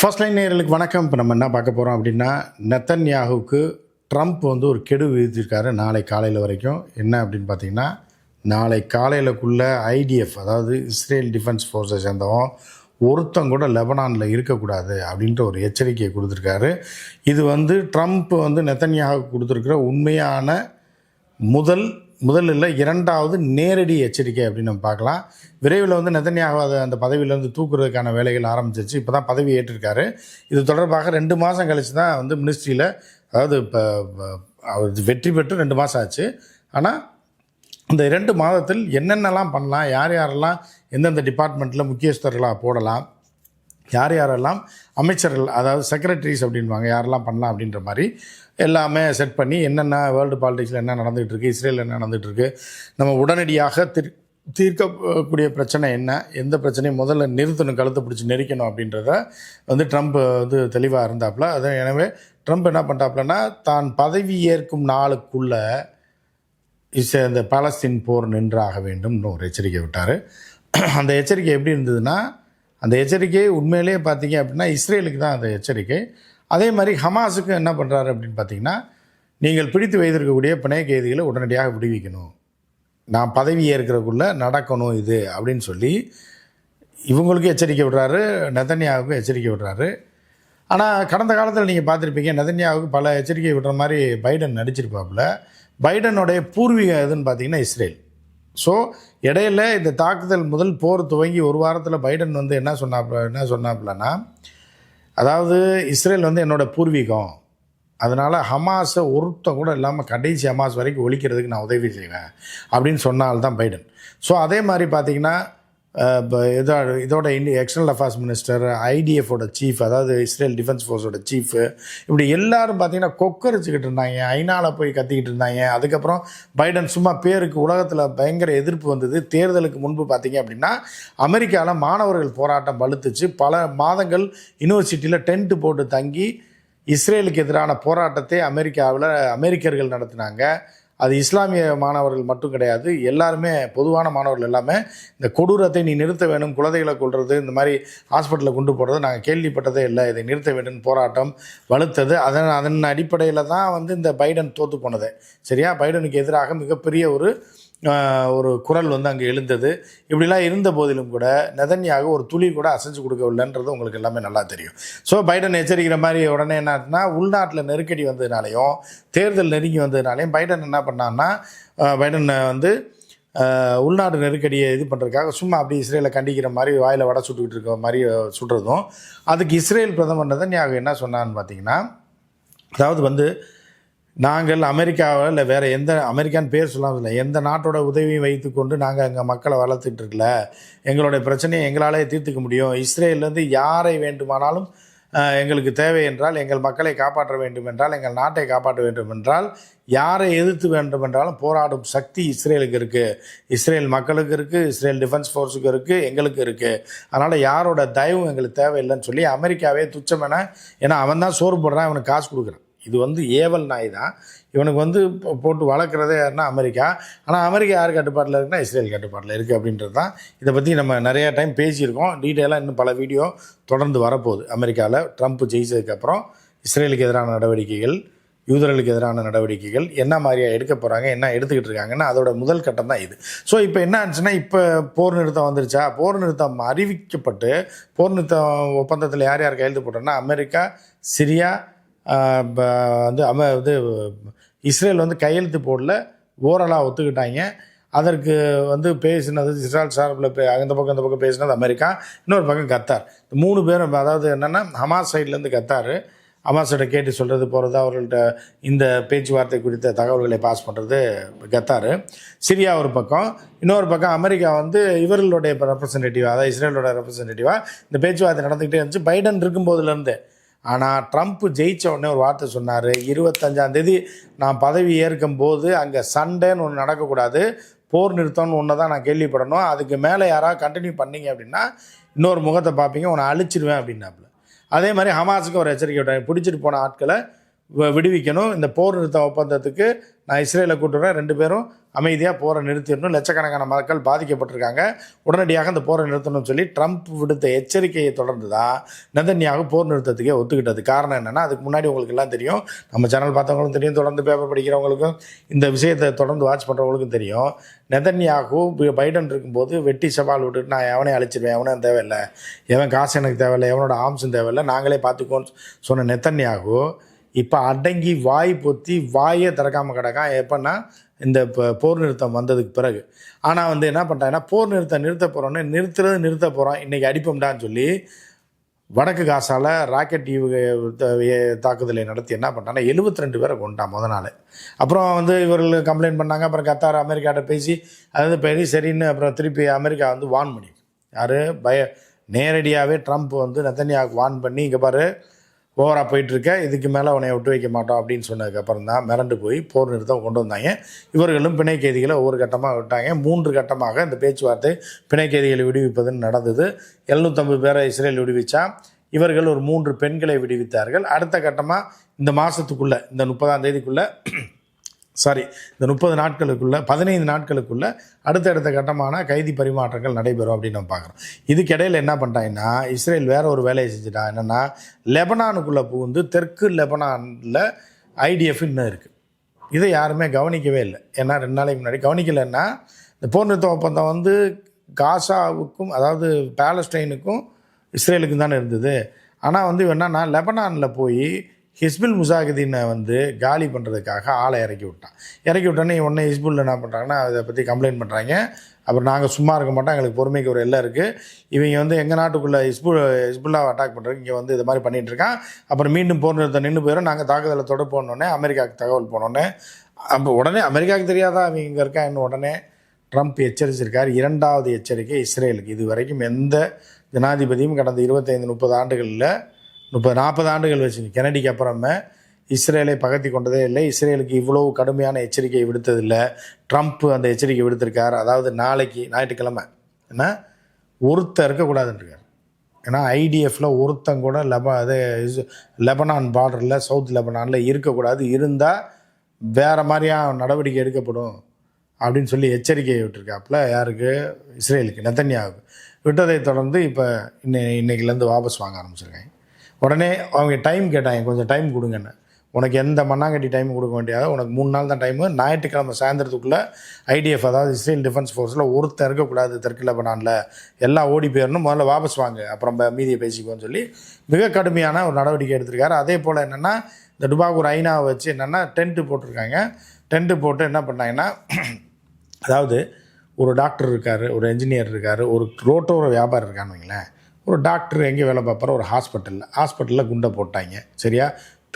First line நேர்களுக்கு வணக்கம். இப்போ நம்ம என்ன பார்க்க போகிறோம் அப்படின்னா நெத்தன்யாகுவுக்கு ட்ரம்ப் வந்து ஒரு கெடு விதித்திருக்காரு நாளை காலையில் வரைக்கும். என்ன அப்படின்னு பார்த்தீங்கன்னா நாளை காலையிலக்குள்ளே ஐடிஎஃப் அதாவது இஸ்ரேல் டிஃபென்ஸ் ஃபோர்ஸை சேர்ந்தவன் ஒருத்தன் கூட லெபனானில் இருக்கக்கூடாது அப்படின்ற ஒரு எச்சரிக்கையை கொடுத்துருக்காரு. இது வந்து ட்ரம்ப் வந்து நெத்தன்யாக கொடுத்துருக்கிற உண்மையான முதல் முதலில் இல்லை இரண்டாவது நேரடி எச்சரிக்கை அப்படின்னு நம்ம பார்க்கலாம். விரைவில் வந்து நெத்தன்யாகு அந்த பதவியிலேருந்து தூக்குறதுக்கான வேலைகள் ஆரம்பிச்சிச்சு இப்போ தான் பதவி ஏற்றிருக்காரு. இது தொடர்பாக ரெண்டு மாதம் கழிச்சு தான் வந்து மினிஸ்ட்ரியில் அதாவது இப்போ அவர் வெற்றி பெற்று ரெண்டு மாதம் ஆச்சு. ஆனால் இந்த இரண்டு மாதத்தில் என்னென்னலாம் பண்ணலாம் யார் யாரெல்லாம் எந்தெந்த டிபார்ட்மெண்ட்டில் முக்கியஸ்தர்களாக போடலாம் யார் யாரெல்லாம் அமைச்சர்கள் அதாவது செக்ரட்டரிஸ் அப்படின்வாங்க யாரெல்லாம் பண்ணலாம் அப்படின்ற மாதிரி எல்லாமே செட் பண்ணி என்னென்ன வேர்ல்டு பாலிடிக்ஸில் என்ன நடந்துகிட்டு இருக்குது இஸ்ரேலில் என்ன நடந்துகிட்டு இருக்குது நம்ம உடனடியாக தீர் தீர்க்கக்கூடிய பிரச்சனை என்ன எந்த பிரச்சனையும் முதல்ல நிறுத்தணும் கழுத்தை பிடிச்சி நெரிக்கணும் அப்படின்றத வந்து ட்ரம்ப் வந்து தெளிவாக இருந்தாப்புல அது எனவே ட்ரம்ப் என்ன பண்ணிட்டாப்புலன்னா தான் பதவி ஏற்கும் நாளுக்குள்ளே இஸ் இந்த பாலஸ்தீன் போர் நின்றாக வேண்டும்னு ஒரு எச்சரிக்கை விட்டார். அந்த எச்சரிக்கை எப்படி இருந்ததுன்னா அந்த எச்சரிக்கை உண்மையிலேயே பார்த்தீங்க அப்படின்னா இஸ்ரேலுக்கு தான் அந்த எச்சரிக்கை. அதே மாதிரி ஹமாஸுக்கு என்ன பண்ணுறாரு அப்படின்னு பார்த்தீங்கன்னா நீங்கள் பிடித்து வைத்திருக்கக்கூடிய பிணைய கைதிகளை உடனடியாக விடுவிக்கணும். நான் பதவி ஏற்கிறதுக்குள்ளே நடக்கணும் இது அப்படின்னு சொல்லி இவங்களுக்கும் எச்சரிக்கை விடுறாரு நெதன்யாவுக்கும் எச்சரிக்கை விடுறாரு. ஆனால் கடந்த காலத்தில் நீங்கள் பார்த்துருப்பீங்க நெதன்யாவுக்கு பல எச்சரிக்கை விடுற மாதிரி பைடன் நடிச்சிருப்பாப்புல. பைடனுடைய பூர்வீகம் எதுன்னு பார்த்தீங்கன்னா இஸ்ரேல். ஸோ இடையில இந்த தாக்குதல் முதல் போர் துவங்கி ஒரு வாரத்தில் பைடன் வந்து என்ன சொன்னாப்புல என்ன சொன்னாப்புலன்னா அதாவது இஸ்ரேல் வந்து என்னோட பூர்வீகம். அதனால் ஹமாஸை ஒருத்தன் கூட இல்லாமல் கடைசி ஹமாஸ் வரைக்கும் ஒழிக்கிறதுக்கு நான் உதவி செய்வேன் அப்படின்னு சொன்னால்தான் பைடன். ஸோ அதே மாதிரி பார்த்தீங்கன்னா இதோட இதோட இண்டி எக்ஸ்டர்னல் அஃபேர்ஸ் மினிஸ்டர் ஐடிஎஃபோட சீஃப் அதாவது இஸ்ரேல் டிஃபென்ஸ் ஃபோர்ஸோட சீஃபு இப்படி எல்லாரும் பார்த்தீங்கன்னா கொக்கரிச்சுக்கிட்டு இருந்தாங்க. ஐநாவில் போய் கத்திக்கிட்டு இருந்தாங்க. அதுக்கப்புறம் பைடன் சும்மா பேருக்கு உலகத்தில் பயங்கர எதிர்ப்பு வந்தது. தேர்தலுக்கு முன்பு பார்த்தீங்க அப்படின்னா அமெரிக்காவில் மாணவர்கள் போராட்டம் வலுத்துச்சு. பல மாதங்கள் யூனிவர்சிட்டியில் டென்ட்டு போட்டு தங்கி இஸ்ரேலுக்கு எதிரான போராட்டத்தை அமெரிக்காவில் அமெரிக்கர்கள் நடத்தினாங்க. அது இஸ்லாமிய மாணவர்கள் மட்டும் கிடையாது எல்லாருமே பொதுவான மாணவர்கள் எல்லாமே இந்த கொடூரத்தை நீ நிறுத்த வேணும் குழந்தைகளை கொள்வது இந்த மாதிரி ஹாஸ்பிட்டலில் கொண்டு போகிறது நாங்கள் கேள்விப்பட்டதே இல்லை. இதை நிறுத்த வேண்டும் போராட்டம் வலுத்தது. அதன் அதன் அடிப்படையில் தான் வந்து இந்த பைடன் தோற்று போனது. சரியா? பைடனுக்கு எதிராக மிகப்பெரிய ஒரு ஒரு குரல் வந்து அங்கே எழுந்தது. இப்படிலாம் இருந்த போதிலும் கூட நெதன்யாக ஒரு துளி கூட அசைஞ்சு கொடுக்கவில்லைன்றது உங்களுக்கு எல்லாமே நல்லா தெரியும். ஸோ பைடன் எச்சரிக்கிற மாதிரி உடனே என்னன்னா உள்நாட்டில் நெருக்கடி வந்ததுனாலையும் தேர்தல் நெருங்கி வந்ததுனாலையும் பைடன் என்ன பண்ணான்னா பைடனை பைடன் வந்து உள்நாட்டு நெருக்கடியை இது பண்ணுறதுக்காக சும்மா அப்படி இஸ்ரேலை கண்டிக்கிற மாதிரி வாயில் வடை சுட்டுக்கிட்டு இருக்க மாதிரி சுடுறதும் அதுக்கு இஸ்ரேல் பிரதமர் நெதன்யாக என்ன சொன்னான்னு பார்த்தீங்கன்னா அதாவது வந்து நாங்கள் அமெரிக்காவில் இல்லை வேறு எந்த அமெரிக்கான்னு பேர் சொல்லாமல் இல்லை எந்த நாட்டோட உதவியும் வைத்துக்கொண்டு நாங்கள் அங்கே மக்களை வளர்த்துட்டு இருக்கல. எங்களுடைய பிரச்சனையை எங்களாலே தீர்த்துக்க முடியும். இஸ்ரேல்லேருந்து யாரை வேண்டுமானாலும் எங்களுக்கு தேவை என்றால் எங்கள் மக்களை காப்பாற்ற வேண்டும் என்றால் எங்கள் நாட்டை காப்பாற்ற வேண்டும் என்றால் யாரை எதிர்த்து வேண்டும் என்றாலும் போராடும் சக்தி இஸ்ரேலுக்கு இருக்குது இஸ்ரேல் மக்களுக்கு இருக்குது இஸ்ரேல் டிஃபென்ஸ் ஃபோர்ஸுக்கு இருக்குது எங்களுக்கு இருக்குது அதனால் யாரோட தயவும் எங்களுக்கு தேவையில்லைன்னு சொல்லி அமெரிக்காவே துச்சமென ஏன்னா அவன் தான் சோறு போடுறான் அவனுக்கு காசு கொடுக்குறான். இது வந்து ஏவல் நாய் தான் இவனுக்கு வந்து போட்டு வளர்க்குறதே யாருன்னா அமெரிக்கா. ஆனால் அமெரிக்கா யார் கட்டுப்பாட்டில் இருக்குன்னா இஸ்ரேல் கட்டுப்பாட்டில் இருக்குது அப்படின்றது தான். இதை பற்றி நம்ம நிறைய டைம் பேசியிருக்கோம். டீட்டெயிலாக இன்னும் பல வீடியோ தொடர்ந்து வரப்போகுது. அமெரிக்காவில் ட்ரம்ப் ஜெயிச்சதுக்கப்புறம் இஸ்ரேலுக்கு எதிரான நடவடிக்கைகள் யூதர்களுக்கு எதிரான நடவடிக்கைகள் என்ன மாதிரியா எடுக்க போகிறாங்க என்ன எடுத்துக்கிட்டு இருக்காங்கன்னா அதோட முதல் கட்டம் தான் இது. ஸோ இப்போ என்ன ஆச்சுன்னா இப்போ போர் நிறுத்தம் வந்துருச்சா? போர் நிறுத்தம் அறிவிக்கப்பட்டு போர் நிறுத்தம் ஒப்பந்தத்தில் யார் யார் கையெழுத்து போட்டோன்னா அமெரிக்கா சிரியா வந்து அம இது இஸ்ரேல் வந்து கையெழுத்து போடல ஓரலாக ஒத்துக்கிட்டாங்க. அதற்கு வந்து பேசினது இஸ்ரால் சார்பில் பே அந்த பக்கம் இந்த பக்கம் பேசினது அமெரிக்கா இன்னொரு பக்கம் கத்தார். மூணு பேரும் அதாவது என்னென்னா ஹமாஸ் சைட்லேருந்து கத்தார். ஹமாஸோட கேட்டு சொல்கிறது போகிறது அவர்கள்ட்ட இந்த பேச்சுவார்த்தை குறித்த தகவல்களை பாஸ் பண்ணுறது கத்தார். சிரியா ஒரு பக்கம் இன்னொரு பக்கம் அமெரிக்கா வந்து இவர்களுடைய ரெப்ரசன்டேட்டிவாக அதாவது இஸ்ரேலோட ரெப்ரசன்டேட்டிவாக இந்த பேச்சுவார்த்தை நடந்துக்கிட்டே இருந்துச்சு. பைடன் இருக்கும்போதுலேருந்து ஆனால் ட்ரம்ப் ஜெயிச்ச உடனே ஒரு வார்த்தை சொன்னார். இருபத்தஞ்சாம் தேதி நான் பதவி ஏற்கும் போது அங்கே சண்டைன்னு ஒன்று நடக்கக்கூடாது. போர் நிறுத்தம்னு ஒன்று தான் நான் கேள்விப்படணும். அதுக்கு மேலே யாராவது கண்டினியூ பண்ணீங்க அப்படின்னா இன்னொரு முகத்தை பார்ப்பீங்க. உன்னை அழிச்சிருவேன் அப்படின்னாப்புல. அதே மாதிரி ஹமாஸுக்கு ஒரு எச்சரிக்கை விட்டாங்க. பிடிச்சிட்டு போன ஆட்களை வ- விடுவிக்கணும். இந்த போர் நிறுத்த ஒப்பந்தத்துக்கு நான் இஸ்ரேலை கூட்டுறேன் ரெண்டு பேரும் அமைதியாக போரை நிறுத்திடணும். லட்சக்கணக்கான மக்கள் பாதிக்கப்பட்டிருக்காங்க. உடனடியாக அந்த போரை நிறுத்தணும்னு சொல்லி ட்ரம்ப் விடுத்த எச்சரிக்கையை தொடர்ந்து தான் நெதன்யாகு போர் நிறுத்தத்துக்கே ஒத்துக்கிட்டது. காரணம் என்னென்னா அதுக்கு முன்னாடி உங்களுக்கு எல்லாம் தெரியும். நம்ம சேனல் பார்த்தவங்களுக்கும் தெரியும் தொடர்ந்து பேப்பர் படிக்கிறவங்களுக்கும். இந்த விஷயத்தை தொடர்ந்து வாட்ச் பண்ணுறவங்களுக்கும் தெரியும். நெதன்யாகு பைடன் இருக்கும்போது வெட்டி சவால் விட்டுட்டு நான் எவனையும் அழிச்சிருவேன் எவனும் தேவையில்லை. எவன் காசு எனக்கு தேவையில்லை எவனோட ஆம்ஸும் தேவையில்லை. நாங்களே பார்த்துக்கோன்னு சொன்ன நெத்தன்யாகு இப்போ அடங்கி வாய் பொத்தி வாயே திறக்காமல் கிடக்கான் எப்போன்னா இந்த இப்போ போர் நிறுத்தம் வந்ததுக்கு பிறகு. ஆனால் வந்து என்ன பண்ணிட்டாங்கன்னா போர் நிறுத்தம் நிறுத்த போகிறோன்னு நிறுத்துறது நிறுத்த போகிறோம் இன்றைக்கி அடிப்போம்டான்னு சொல்லி வடக்கு காசால் ராக்கெட் ஈவுகை தாக்குதலை நடத்தி என்ன பண்ணிட்டாங்கன்னா 72 ரெண்டு பேரை கொண்டான் முத நாள். அப்புறம் வந்து இவர்கள் கம்ப்ளைண்ட் பண்ணாங்க அப்புறம் கத்தார் அமெரிக்காட்ட பேசி அதாவது பெரிய சரின்னு அப்புறம் திருப்பி அமெரிக்கா வந்து வான் பண்ணி யார்? பய நேரடியாகவே ட்ரம்ப் வந்து நத்தனியாவுக்கு வான் பண்ணி இங்கே பாரு ஓவராக போயிட்டுருக்க இதுக்கு மேலே உன்னை விட்டு வைக்க மாட்டோம் அப்படின்னு சொன்னதுக்கப்புறம் தான் மிரண்டு போய் போர் நிறுத்தம் கொண்டு வந்தாங்க. இவர்களும் பிணை கைதிகளை ஒவ்வொரு கட்டமாக விட்டாங்க. மூன்று கட்டமாக இந்த பேச்சுவார்த்தை பிணை கைதிகளை விடுவிப்பதுன்னு நடந்தது. எழுநூற்றம்பது பேரை இஸ்ரேல் விடுவிச்சா இவர்கள் ஒரு மூன்று பெண்களை விடுவித்தார்கள். அடுத்த கட்டமாக இந்த மாதத்துக்குள்ளே இந்த முப்பதாம் தேதிக்குள்ளே சாரி இந்த முப்பது நாட்களுக்குள்ள பதினைந்து நாட்களுக்குள்ள அடுத்தடுத்த கட்டமான கைதி பரிமாற்றங்கள் நடைபெறும் அப்படின்னு நம்ம பார்க்குறோம். இதுக்கிடையில் என்ன பண்ணிட்டாங்கன்னா இஸ்ரேல் வேற ஒரு வேலையை செஞ்சுட்டா என்னென்னா லெபனானுக்குள்ளே புகுந்து தெற்கு லெபனானில் ஐடிஎஃப் இன்னும் இருக்குது இதை யாருமே கவனிக்கவே இல்லை. ஏன்னா ரெண்டு நாளைக்கு முன்னாடி கவனிக்கலைன்னா இந்த போர் நிறுத்த ஒப்பந்தம் வந்து காசாவுக்கும் அதாவது பேலஸ்டைனுக்கும் இஸ்ரேலுக்கும் தானே இருந்தது. ஆனால் வந்து என்னன்னா லெபனானில் போய் ஹிஸ்புல் முசாகிதீனை வந்து காலி பண்ணுறதுக்காக ஆளை இறக்கி விட்டான். இறக்கி விட்டோன்னே உடனே ஹிஸ்புல் என்ன பண்ணுறாங்கன்னா அதை பற்றி கம்ப்ளைண்ட் பண்ணுறாங்க அப்புறம் நாங்கள் சும்மா இருக்க மாட்டோம் எங்களுக்கு பொறுமைக்கு ஒரு எல்லை இருக்குது இவங்க வந்து எங்கள் நாட்டுக்குள்ளே ஹிஸ்புல் ஹிஸ்புல்லாவை அட்டாக் பண்ணுறதுக்கு இங்கே வந்து இது மாதிரி பண்ணிகிட்டு இருக்கான். அப்புறம் மீண்டும் போர் நிறுத்தம் நின்று போயிடும் நாங்கள் தாக்குதலை தொட போனோடனே அமெரிக்காவுக்கு தகவல் போனோடனே அப்போ உடனே அமெரிக்காவுக்கு தெரியாதா அவங்க இங்கே இருக்கான்னு உடனே ட்ரம்ப் எச்சரிச்சிருக்கார். இரண்டாவது எச்சரிக்கை இஸ்ரேலுக்கு. இது வரைக்கும் எந்த ஜனாதிபதியும் கடந்த இருபத்தைந்து முப்பது ஆண்டுகளில் முப்பது நாற்பது ஆண்டுகள் வச்சு கெனடிக்கு அப்புறமே இஸ்ரேலை பகத்தி கொண்டதே இல்லை. இஸ்ரேலுக்கு இவ்வளவு கடுமையான எச்சரிக்கை விடுத்ததில்லை. ட்ரம்ப் அந்த எச்சரிக்கை விடுத்திருக்கார். அதாவது நாளைக்கு ஞாயிற்றுக்கிழமை. என்ன? ஒருத்தர் இருக்கக்கூடாதுன்றிருக்கார். ஏன்னா ஐடிஎஃப்பில் ஒருத்தன் கூட லெப அது லெபனான் பார்டரில் சவுத் லெபனானில் இருக்கக்கூடாது. இருந்தால் வேறு மாதிரியான நடவடிக்கை எடுக்கப்படும் அப்படின்னு சொல்லி எச்சரிக்கையை விட்டுருக்காப்புல. யாருக்கு? இஸ்ரேலுக்கு நெத்தன்யாவுக்கு. விட்டதை தொடர்ந்து இப்போ இன்னை இன்னைக்குலேருந்து வாபஸ் வாங்க ஆரம்பிச்சிருக்காங்க. உடனே அவங்க டைம் கேட்டாங்க கொஞ்சம் டைம் கொடுங்கன்னு. உனக்கு எந்த மண்ணாங்கட்டி டைம் கொடுக்க வேண்டியதோ உனக்கு மூணு நாள் தான் டைமு ஞாயிற்றுக்கிழமை சாயந்தரத்துக்குள்ளே ஐடிஎஃப் அதாவது இஸ்ரேல் டிஃபென்ஸ் ஃபோர்ஸில் ஒருத்தர் இருக்கக்கூடாது தெற்கு லெபனானில். எல்லாம் ஓடி போயிடணும் முதல்ல வாபஸ் வாங்க அப்புறம் மீதியை பேசிக்கோன்னு சொல்லி மிக கடுமையான ஒரு நடவடிக்கை எடுத்திருக்காரு. அதே போல் என்னென்னா இந்த டுபாகூர் ஐநாவை வச்சு என்னென்னா டென்ட்டு போட்டிருக்காங்க. டென்ட்டு போட்டு என்ன பண்ணாங்கன்னா அதாவது ஒரு டாக்டர் இருக்கார் ஒரு என்ஜினியர் இருக்கார் ஒரு ரோட்டோர வியாபாரம் இருக்கான்னு வைங்களேன். ஒரு டாக்டர் எங்கே வேலை பார்ப்பாரோ ஒரு ஹாஸ்பிட்டலில் ஹாஸ்பிட்டலில் குண்டை போட்டாங்க. சரியா?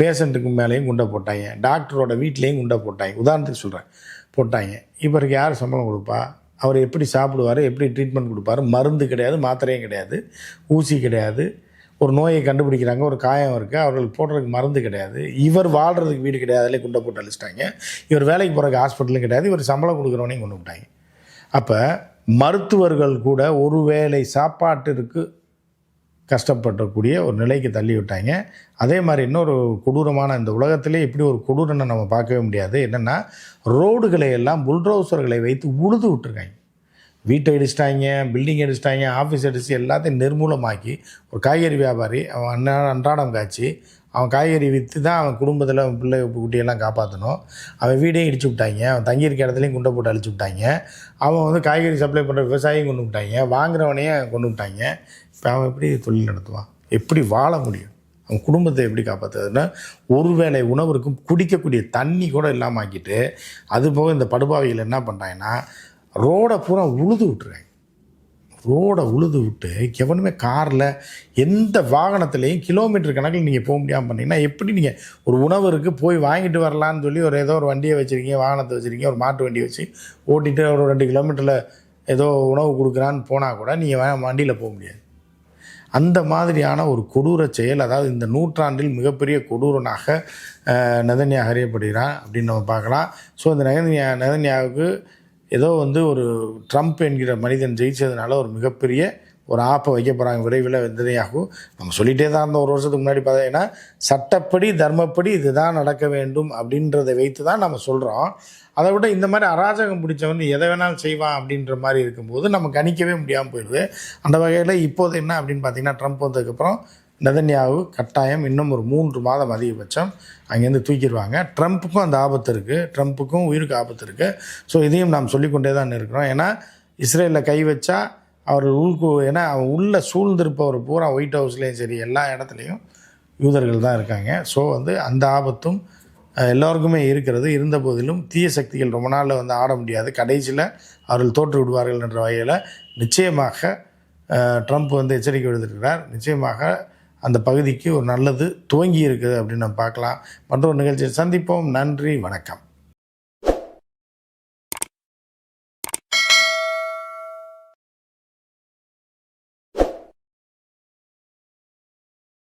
பேஷண்ட்டுக்கு மேலேயும் குண்டை போட்டாங்க. டாக்டரோட வீட்லேயும் குண்டை போட்டாங்க. உதாரணத்துக்கு சொல்கிறேன் போட்டாங்க. இவருக்கு யார் சம்பளம் கொடுப்பா? அவர் எப்படி சாப்பிடுவார்? எப்படி ட்ரீட்மெண்ட் கொடுப்பாரு? மருந்து கிடையாது மாத்திரையும் கிடையாது ஊசி கிடையாது ஒரு நோயை கண்டுபிடிக்கிறாங்க ஒரு காயம் இருக்குது அவர்களுக்கு போடுறதுக்கு மருந்து கிடையாது இவர் வாழ்கிறதுக்கு வீடு கிடையாது அதிலே குண்டை போட்டு அழிச்சிட்டாங்க. இவர் வேலைக்கு போகிறதுக்கு ஹாஸ்பிட்டலும் கிடையாது இவர் சம்பளம் கொடுக்குறவனையும் கொண்டு விட்டாங்க. அப்போ மருத்துவர்கள் கூட ஒருவேளை சாப்பாட்டிற்கு கஷ்டப்படக்கூடிய ஒரு நிலைக்கு தள்ளி விட்டாங்க அதே மாதிரி இன்னொரு கொடூரமான இந்த உலகத்திலே இப்படி ஒரு கொடூரனை நம்ம பார்க்கவே முடியாது. என்னென்னா ரோடுகளை எல்லாம் புல்ட்ரௌசர்களை வைத்து உழுது விட்டுருக்காங்க. வீட்டை அடிச்சிட்டாங்க பில்டிங் அடிச்சிட்டாங்க ஆஃபீஸ் அடிச்சு எல்லாத்தையும் நிர்மூலமாக்கி ஒரு காய்கறி வியாபாரி அவன் அன்றாட அன்றாடம் காய்ச்சி அவன் காய்கறி விற்று தான் அவன் குடும்பத்தில் அவன் பிள்ளை குட்டியெல்லாம் காப்பாற்றணும் அவன் வீடையும் இடிச்சு விட்டாங்க அவன் தங்கியிருக்க இடத்துலையும் குண்டை போட்டு அழிச்சு விட்டாங்க. அவன் வந்து காய்கறி சப்ளை பண்ணுற விவசாயியும் கொண்டு விட்டாங்க வாங்குறவனையும் கொண்டு விட்டாங்க. அவன் எப்படி தொழில் நடத்துவான்? எப்படி வாழ முடியும்? அவன் குடும்பத்தை எப்படி காப்பாற்றுறதுன்னா ஒருவேளை உணவிற்கும் குடிக்கக்கூடிய தண்ணி கூட இல்லாமல் ஆக்கிட்டு அது போக இந்த படுபாவையில் என்ன பண்ணுறாங்கன்னா ரோடை பூரா உழுது விட்டுறாங்க. ரோடை உழுது விட்டு எவனுமே காரில் எந்த வாகனத்துலேயும் கிலோமீட்டர் கணக்கில் நீங்கள் போக முடியாமல் பண்ணீங்கன்னா எப்படி நீங்கள் ஒரு உணவு இருக்குது போய் வாங்கிட்டு வரலான்னு சொல்லி ஒரு ஏதோ ஒரு வண்டியை வச்சுருக்கீங்க வாகனத்தை வச்சுருக்கீங்க ஒரு மாட்டு வண்டியை வச்சு ஓட்டிகிட்டு ஒரு ரெண்டு கிலோமீட்டரில் ஏதோ உணவு கொடுக்குறான்னு போனால் கூட நீங்கள் வண்டியில் போக முடியாது. அந்த மாதிரியான ஒரு கொடூர செயல் அதாவது இந்த நூற்றாண்டில் மிகப்பெரிய கொடூரனாக நதன்யா அறியப்படுகிறான் அப்படின்னு நம்ம பார்க்கலாம். ஸோ இந்த நெதன்யா நெதன்யாவுக்கு ஏதோ வந்து ஒரு ட்ரம்ப் என்கிற மனிதன் ஜெயிச்சதுனால ஒரு மிகப்பெரிய ஒரு ஆப்பை வைக்க போகிறாங்க விரைவில் வெந்தனையாகும் நம்ம சொல்லிகிட்டே தான் இருந்தோம் ஒரு வருஷத்துக்கு முன்னாடி பார்த்தீங்கன்னா சட்டப்படி தர்மப்படி இதுதான் நடக்க வேண்டும் அப்படின்றத வைத்து தான் நம்ம சொல்கிறோம் அதை விட இந்த மாதிரி அராஜகம் பிடிச்சவன் எதை வேணாலும் செய்வான் அப்படின்ற மாதிரி இருக்கும்போது நம்ம கணிக்கவே முடியாமல் போயிடுது. அந்த வகையில் இப்போது என்ன அப்படின்னு பார்த்தீங்கன்னா ட்ரம்ப் வந்ததுக்கப்புறம் நெதன்யாவு கட்டாயம் இன்னும் ஒரு மூன்று மாதம் அதிகபட்சம் அங்கேருந்து தூக்கிடுவாங்க. ட்ரம்ப்புக்கும் அந்த ஆபத்து இருக்குது ட்ரம்ப்புக்கும் உயிருக்கு ஆபத்து இருக்குது ஸோ இதையும் நாம் சொல்லிக்கொண்டே தான் இருக்கிறோம். ஏன்னா இஸ்ரேலில் கை வச்சா அவர் உள்கு ஏன்னா அவன் உள்ளே சூழ்ந்திருப்பவர் பூரா ஒயிட் ஹவுஸ்லேயும் சரி எல்லா இடத்துலையும் யூதர்கள் தான் இருக்காங்க. ஸோ வந்து அந்த ஆபத்தும் எல்லோருக்குமே இருக்கிறது. இருந்த போதிலும் தீய சக்திகள் ரொம்ப நாளில் வந்து ஆட முடியாது. கடைசியில் அவர்கள் தோற்று விடுவார்கள் என்ற வகையில் நிச்சயமாக ட்ரம்ப் வந்து எச்சரிக்கை விடுத்திருக்கிறார். நிச்சயமாக அந்த பகுதிக்கு ஒரு நல்லது துவங்கி இருக்குது அப்படின்னு நம்ம பார்க்கலாம். மற்றொரு நிகழ்ச்சியை சந்திப்போம். நன்றி. வணக்கம்.